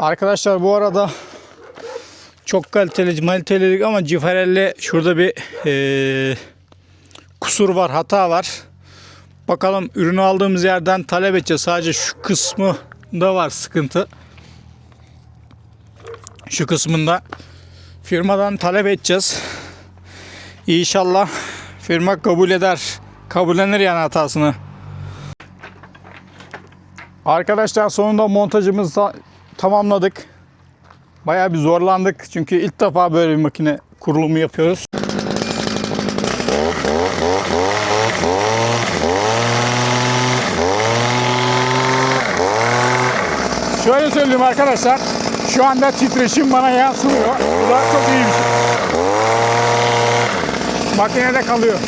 Arkadaşlar bu arada çok kaliteli, maliteli ama ciferelle şurada bir eee, kusur var, hata var. Bakalım ürünü aldığımız yerden talep edeceğiz. Sadece şu kısmı da var sıkıntı. Şu kısmında firmadan talep edeceğiz. İnşallah firma kabul eder. Kabullenir yani hatasını. Arkadaşlar sonunda montajımızı ta- tamamladık. Bayağı bir zorlandık çünkü ilk defa böyle bir makine kurulumu yapıyoruz. Şöyle söyleyeyim arkadaşlar. Şu anda titreşim bana yansımıyor. Bu da çok iyi bir şey. Makinede kalıyor.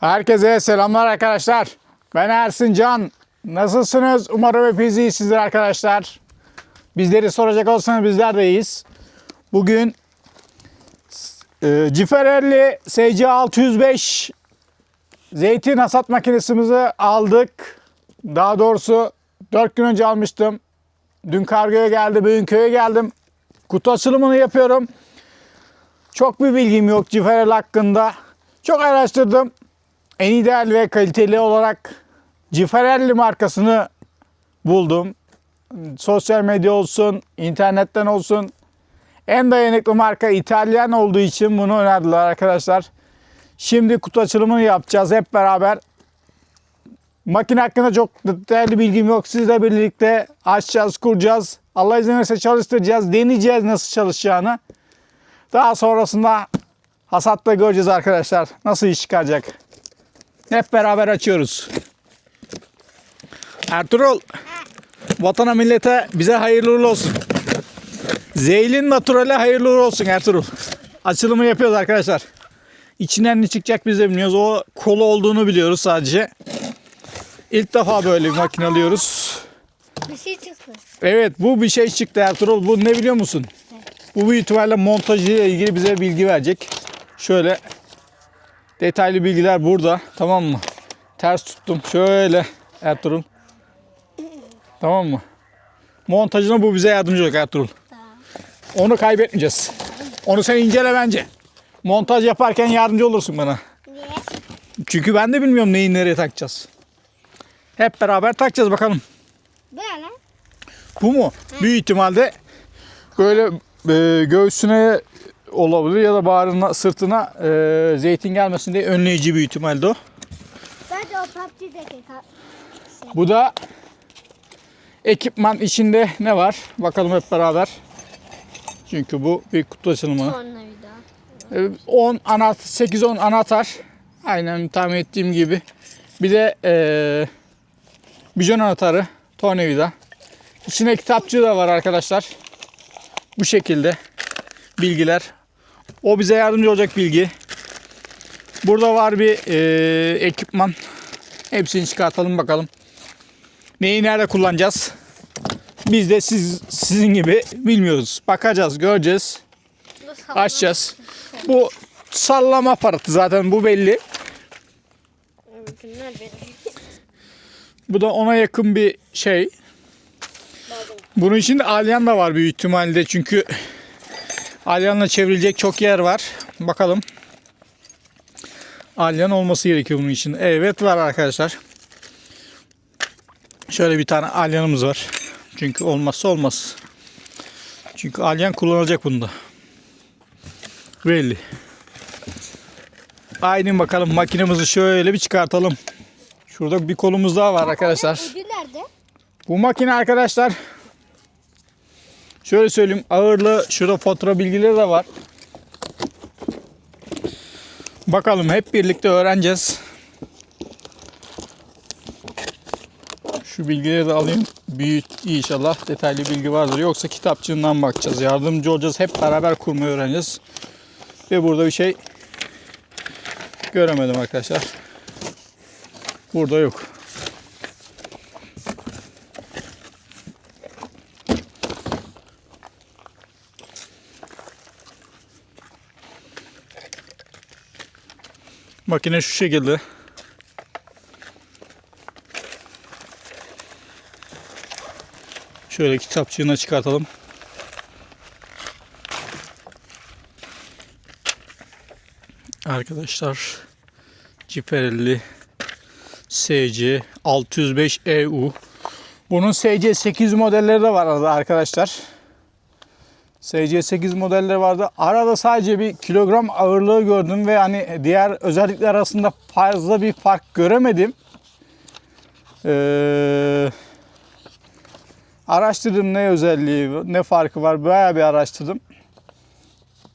Herkese selamlar arkadaşlar. Ben Ersin Can. Nasılsınız? Umarım hepiniz iyisiniz arkadaşlar. Bizleri soracak olsanız bizler de iyiyiz. Bugün e, Ciferelli SC605 zeytin hasat makinesimizi aldık. Daha doğrusu 4 gün önce almıştım. Dün kargoya geldi, bugün köye geldim. Kutu açılımını yapıyorum. Çok bir bilgim yok Ciferel hakkında. Çok araştırdım. En ideal ve kaliteli olarak Ciferelli markasını buldum. Sosyal medya olsun, internetten olsun. En dayanıklı marka İtalyan olduğu için bunu önerdiler arkadaşlar. Şimdi kutu açılımını yapacağız hep beraber. Makine hakkında çok detaylı bilgim yok. Sizle birlikte açacağız, kuracağız. Allah izin verirse çalıştıracağız. Deneyeceğiz nasıl çalışacağını. Daha sonrasında hasatta göreceğiz arkadaşlar. Nasıl iş çıkaracak. Hep beraber açıyoruz. Ertuğrul. Vatana millete bize hayırlı uğurlu olsun. Zeylin Natural'e hayırlı uğurlu olsun Ertuğrul. Açılımı yapıyoruz arkadaşlar. İçinden ne çıkacak biz de bilmiyoruz. O kolu olduğunu biliyoruz sadece. İlk defa böyle bir makine alıyoruz. Bir şey çıktı. Evet bu bir şey çıktı Ertuğrul. Bu ne biliyor musun? Bu büyük ihtimalle montajı ile ilgili bize bilgi verecek. Şöyle detaylı bilgiler burada. Tamam mı? Ters tuttum. Şöyle Ertuğrul. Tamam mı? Montajına bu bize yardımcı olacak Ertuğrul. Tamam. Onu kaybetmeyeceğiz. Onu sen incele bence. Montaj yaparken yardımcı olursun bana. Niye? Çünkü ben de bilmiyorum neyi nereye takacağız. Hep beraber takacağız bakalım. Böyle. Bu mu? Büyük ihtimalle böyle e, göğsüne olabilir ya da bağrına, sırtına e, zeytin gelmesin diye önleyici büyük ihtimalle o. Bence o PUBG'deki Bu da ekipman içinde ne var? Bakalım hep beraber. Çünkü bu bir kutu açılımı. tornavida. E, 10 anahtar, 8-10 anahtar. Aynen tahmin ettiğim gibi. Bir de e, bijon anahtarı, tornavida. İçinde kitapçığı da var arkadaşlar. Bu şekilde bilgiler. O bize yardımcı olacak bilgi. Burada var bir e, ekipman. Hepsini çıkartalım bakalım. Neyi nerede kullanacağız? Biz de siz sizin gibi bilmiyoruz. Bakacağız, göreceğiz. Açacağız. Bu sallama aparatı zaten bu belli. Bu da ona yakın bir şey. Bunun içinde alyan da var büyük ihtimalle çünkü alyanla çevrilecek çok yer var. Bakalım. Alyan olması gerekiyor bunun için. Evet var arkadaşlar. Şöyle bir tane alyanımız var. Çünkü olmazsa olmaz. Çünkü alyan kullanılacak bunda. Belli. Aynen bakalım makinemizi şöyle bir çıkartalım. Şurada bir kolumuz daha var arkadaşlar. Bu makine arkadaşlar şöyle söyleyeyim ağırlığı şurada fatura bilgileri de var. Bakalım hep birlikte öğreneceğiz. Şu bilgileri de alayım. Büyük inşallah detaylı bilgi vardır. Yoksa kitapçığından bakacağız. Yardımcı olacağız. Hep beraber kurmayı öğreneceğiz. Ve burada bir şey göremedim arkadaşlar. Burada yok. Makine şu şekilde. Şöyle kitapçığına çıkartalım. Arkadaşlar Ciperelli SC 605 EU bunun SC 8 modelleri de var arada arkadaşlar. SC 8 modelleri vardı. Arada sadece bir kilogram ağırlığı gördüm ve hani diğer özellikler arasında fazla bir fark göremedim. Ee, araştırdım ne özelliği, ne farkı var bayağı bir araştırdım.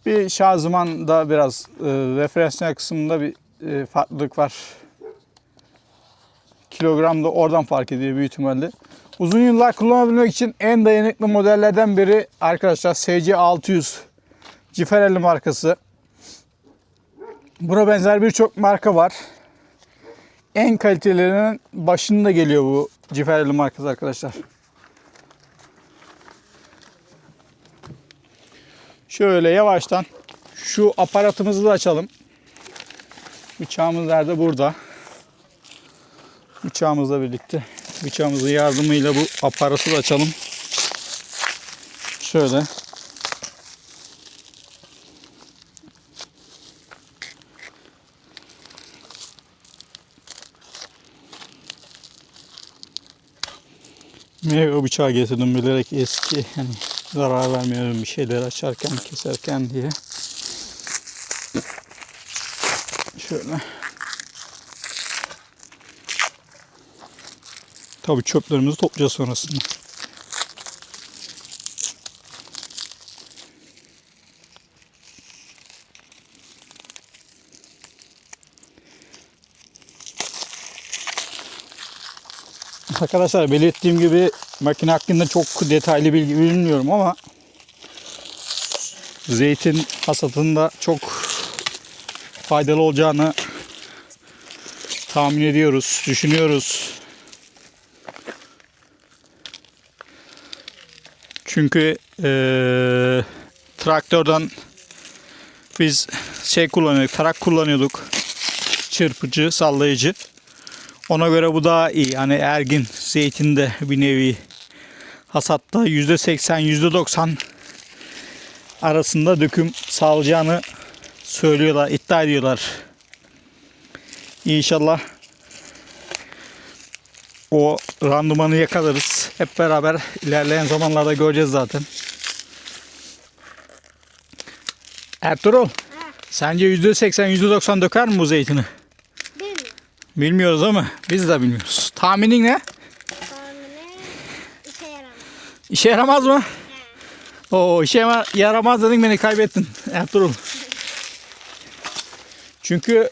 Bir şanzımanda biraz e, referansiyel kısmında bir e, farklılık var. Kilogram da oradan fark ediyor büyük ihtimalle. Uzun yıllar kullanabilmek için en dayanıklı modellerden biri arkadaşlar SC600 Ciferelli markası. Buna benzer birçok marka var. En kalitelerinin başında geliyor bu Ciferelli markası arkadaşlar. Şöyle yavaştan şu aparatımızı da açalım. Bıçağımız nerede? Burada. Bıçağımızla birlikte bıçağımızın yardımıyla bu aparatı da açalım. Şöyle. Meyve bıçağı getirdim bilerek eski hani zarar vermiyorum bir şeyler açarken keserken diye. Şöyle. Tabii çöplerimizi toplayacağız sonrasında. Arkadaşlar belirttiğim gibi makine hakkında çok detaylı bilgi bilmiyorum ama zeytin hasatında çok faydalı olacağını tahmin ediyoruz, düşünüyoruz. Çünkü eee, traktörden biz şey kullanıyorduk, tarak kullanıyorduk. Çırpıcı, sallayıcı. Ona göre bu daha iyi. Yani ergin zeytinde bir nevi hasatta %80, %90 arasında döküm sağlayacağını söylüyorlar, iddia ediyorlar. İnşallah o randımanı yakalarız. Hep beraber ilerleyen zamanlarda göreceğiz zaten. Ertuğrul, sence %80, %90 döker mi bu zeytini? Bilmiyorum. Bilmiyoruz ama biz de bilmiyoruz. Tahminin ne? Tahmini işe yaramaz. İşe yaramaz mı? Oo işe yaramaz dedin beni kaybettin Ertuğrul. Çünkü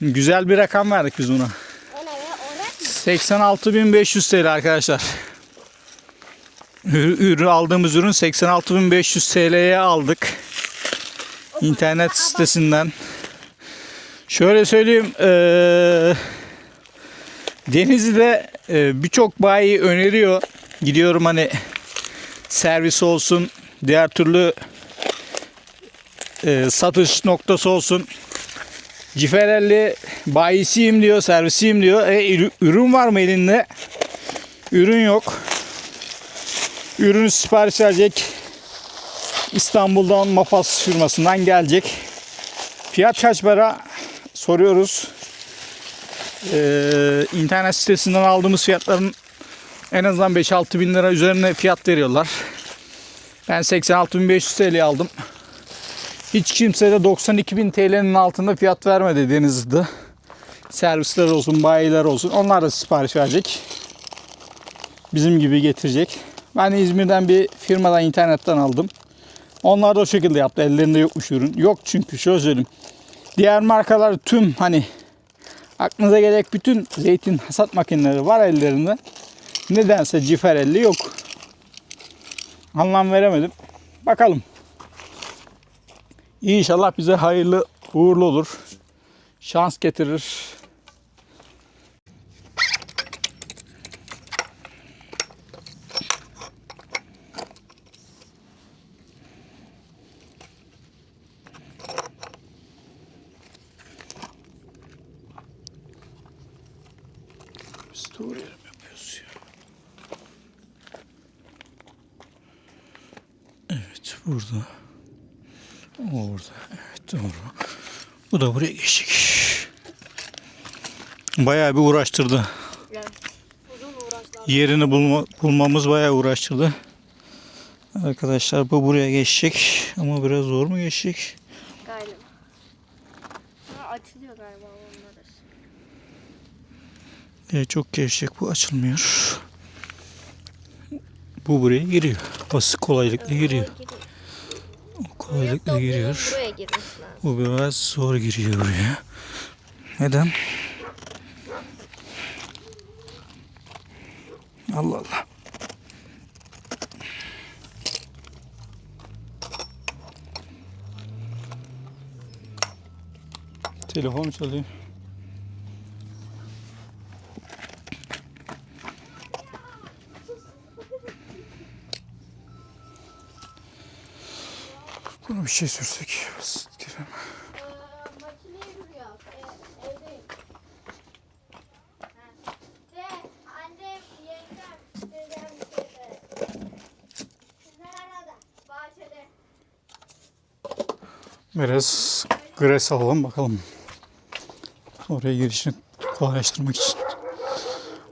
güzel bir rakam verdik biz buna. Ona ve orası 86.500 TL arkadaşlar. Ür- Ürün aldığımız ürün 86.500 TL'ye aldık. İnternet sitesinden. Şöyle söyleyeyim. eee Denizli'de birçok bayi öneriyor. Gidiyorum hani servis olsun, diğer türlü e, satış noktası olsun. Ciferelli bayisiyim diyor, servisiyim diyor. E, ürü- ürün var mı elinde? Ürün yok. Ürünü sipariş verecek. İstanbul'dan Mafas firmasından gelecek. Fiyat kaç para? Soruyoruz. Ee, internet sitesinden aldığımız fiyatların en azından 5-6 bin lira üzerine fiyat veriyorlar. Ben 86.500 TL aldım. Hiç kimse de 92 bin TL'nin altında fiyat vermedi Denizli'de. Servisler olsun, bayiler olsun. Onlar da sipariş verecek. Bizim gibi getirecek. Ben İzmir'den bir firmadan internetten aldım. Onlar da o şekilde yaptı. Ellerinde yokmuş ürün. Yok çünkü şöyle söyleyeyim. Diğer markalar tüm hani aklınıza gelecek bütün zeytin hasat makineleri var ellerinde. Nedense ciferelli yok. Anlam veremedim. Bakalım. İnşallah bize hayırlı uğurlu olur. Şans getirir. Biz doğru yere mi yapıyoruz ya? Evet burada. Orada. Evet doğru. Bu da buraya geçecek. Bayağı bir uğraştırdı. Evet. Yerini bulma, bulmamız bayağı uğraştırdı. Arkadaşlar bu buraya geçecek ama biraz zor mu geçecek? Galiba. Ha, açılıyor galiba onları. Evet, çok gevşek bu açılmıyor. Bu buraya giriyor. Basit kolaylıkla giriyor. Kolaylıkla giriyor. Bu biraz zor giriyor buraya. Neden? Allah Allah. Telefon çalıyor. Buna bir şey sürsek. Basit girelim. Biraz gres alalım bakalım. Oraya girişini kolaylaştırmak için.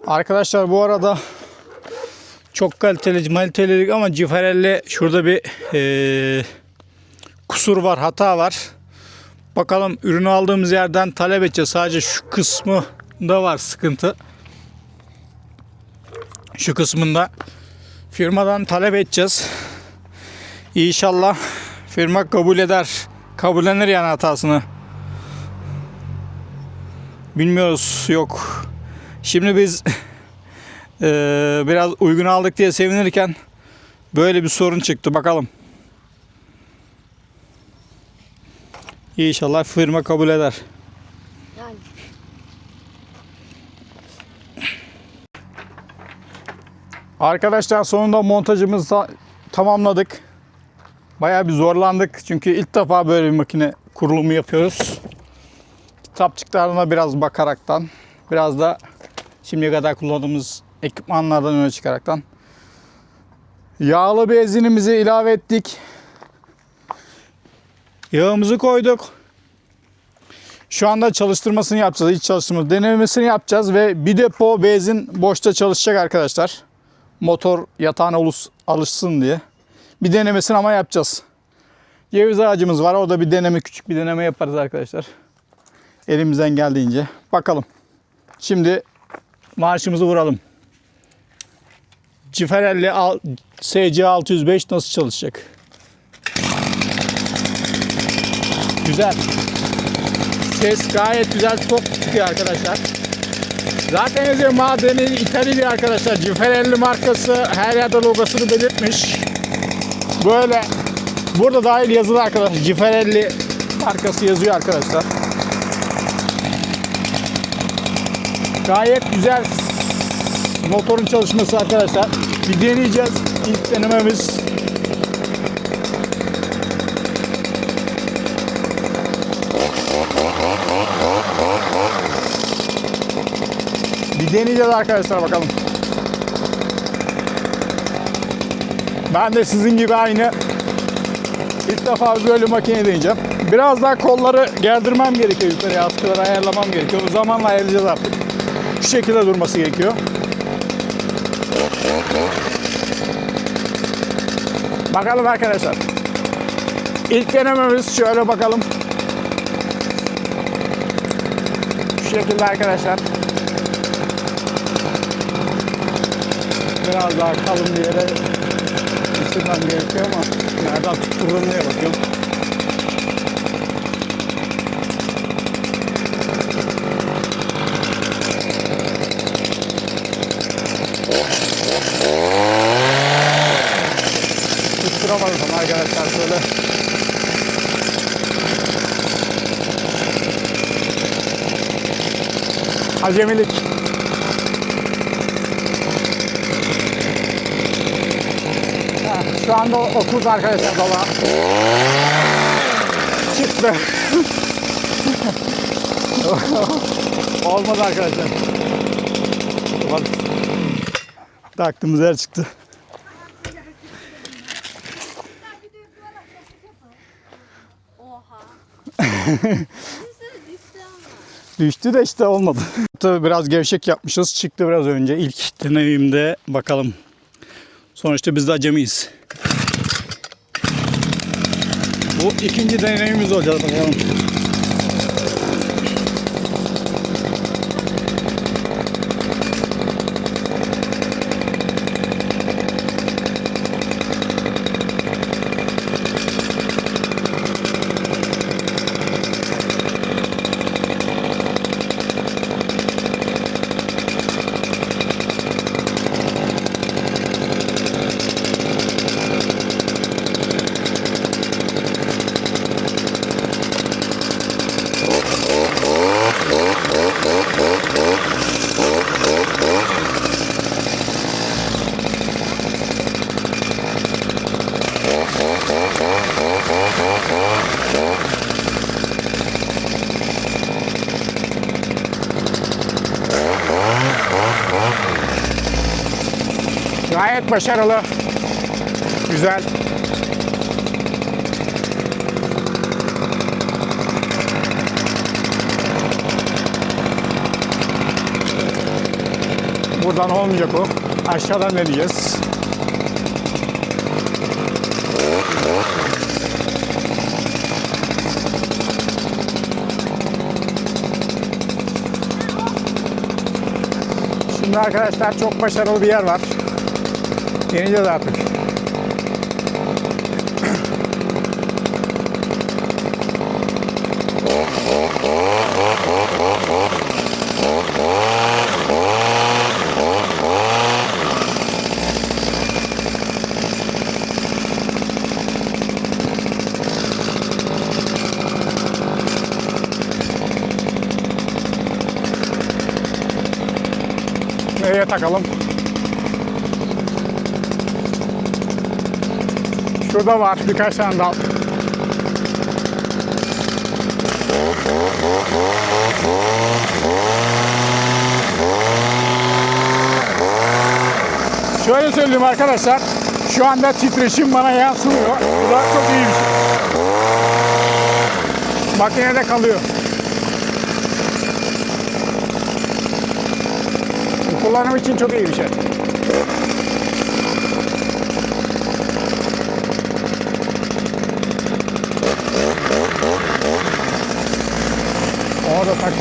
Arkadaşlar bu arada çok kaliteli maliteli ama ciferelle şurada bir eee, kusur var, hata var. Bakalım ürünü aldığımız yerden talep edeceğiz. Sadece şu kısmı da var sıkıntı. Şu kısmında firmadan talep edeceğiz. İnşallah firma kabul eder. Kabullenir yani hatasını. Bilmiyoruz yok. Şimdi biz eee, biraz uygun aldık diye sevinirken böyle bir sorun çıktı. Bakalım. İnşallah firma kabul eder. Yani. Arkadaşlar sonunda montajımızı ta- tamamladık. Bayağı bir zorlandık çünkü ilk defa böyle bir makine kurulumu yapıyoruz. Kitapçıklarına biraz bakaraktan, biraz da şimdiye kadar kullandığımız ekipmanlardan öne çıkaraktan. Yağlı benzinimizi ilave ettik. Yağımızı koyduk. Şu anda çalıştırmasını yapacağız. İlk çalıştırması denemesini yapacağız ve bir depo benzin boşta çalışacak arkadaşlar motor yatağına alışsın diye. Bir denemesini ama yapacağız. Ceviz ağacımız var. O da bir deneme, küçük bir deneme yaparız arkadaşlar. Elimizden geldiğince. Bakalım. Şimdi marşımızı vuralım. Ciferelli al- SC605 nasıl çalışacak? Güzel. Ses gayet güzel. Çok çıkıyor arkadaşlar. Zaten yazıyor madeni İtalya arkadaşlar. Ciferelli markası her yerde logosunu belirtmiş. Böyle burada dahil yazılı arkadaşlar. Ciferelli markası yazıyor arkadaşlar. Gayet güzel motorun çalışması arkadaşlar. Bir deneyeceğiz. İlk denememiz. Deneyeceğiz arkadaşlar bakalım. Ben de sizin gibi aynı ilk defa böyle makine deneyeceğim. Biraz daha kolları gerdirmem gerekiyor yukarıya. Askıları ayarlamam gerekiyor. O zamanla ayarlayacağız artık. Şu şekilde durması gerekiyor. Bakalım arkadaşlar. İlk denememiz şöyle bakalım. Şu şekilde arkadaşlar. Biraz daha kalın bir yere ısırmam gerekiyor ama nereden tuttururum diye bakıyorum. Tutturamadım ama arkadaşlar şöyle. Acemilik. anda oturdu arkadaşlar dala. Çıktı. Olmadı arkadaşlar. Bak. Taktığımız yer çıktı. Düştü de işte olmadı. Tabii biraz gevşek yapmışız. Çıktı biraz önce ilk deneyimde bakalım. Sonuçta biz de acemiyiz. Bu ikinci deneyimimiz olacak bakalım. Gayet başarılı. Güzel. Buradan olmayacak o. Aşağıdan deneyeceğiz. Şimdi arkadaşlar çok başarılı bir yer var. Deneyeceğiz artık. Nereye takalım? Şurada var birkaç tane dal. Şöyle söyleyeyim arkadaşlar. Şu anda titreşim bana yansımıyor. Bu da çok iyi bir şey. Makinede kalıyor. Bu kullanım için çok iyi bir şey.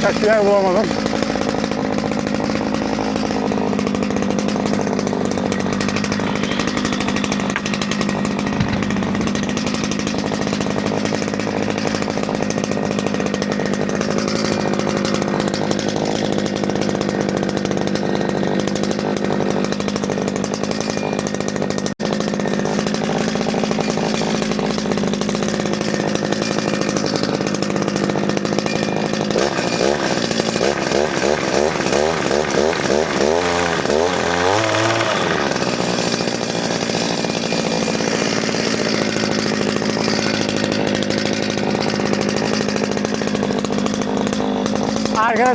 Orada takacak bir yer bulamadım.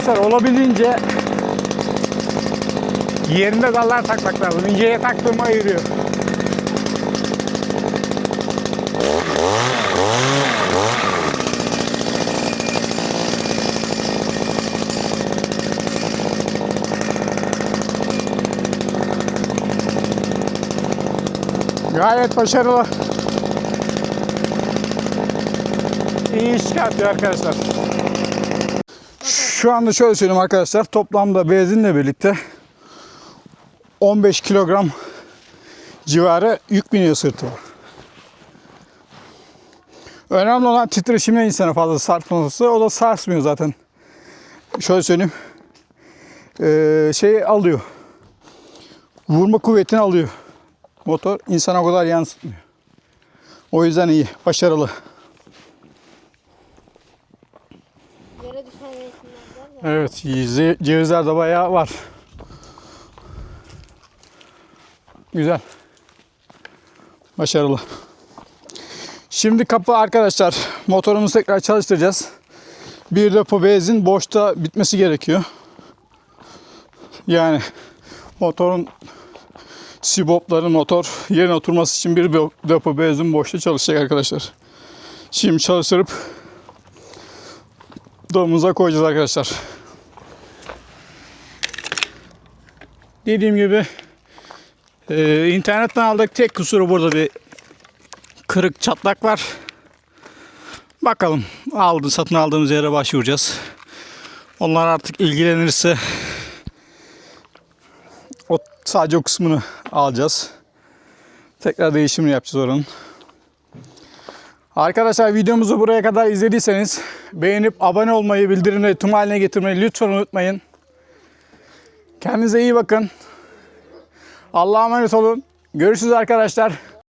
Arkadaşlar olabildiğince yerinde dallar takmak lazım. İnceye taktığımı ayırıyor. Gayet başarılı. İyi iş çıkartıyor arkadaşlar. Şu anda şöyle söyleyeyim arkadaşlar. Toplamda benzinle birlikte 15 kilogram civarı yük biniyor sırtıma. Önemli olan titreşimle insana fazla sarsması. O da sarsmıyor zaten. Şöyle söyleyeyim. Ee, şey alıyor. Vurma kuvvetini alıyor. Motor insana o kadar yansıtmıyor. O yüzden iyi. Başarılı. Yere düşen resimler var ya. Evet, ce- cevizler de bayağı var. Güzel. Başarılı. Şimdi kapı arkadaşlar. Motorumuzu tekrar çalıştıracağız. Bir depo benzin boşta bitmesi gerekiyor. Yani motorun sibopları motor yerine oturması için bir depo benzin boşta çalışacak arkadaşlar. Şimdi çalıştırıp damımıza koyacağız arkadaşlar. Dediğim gibi e, internetten aldık. Tek kusuru burada bir kırık çatlak var. Bakalım aldı satın aldığımız yere başvuracağız. Onlar artık ilgilenirse o sadece o kısmını alacağız. Tekrar değişimini yapacağız oranın. Arkadaşlar videomuzu buraya kadar izlediyseniz beğenip abone olmayı, bildirimleri tüm haline getirmeyi lütfen unutmayın. Kendinize iyi bakın. Allah'a emanet olun. Görüşürüz arkadaşlar.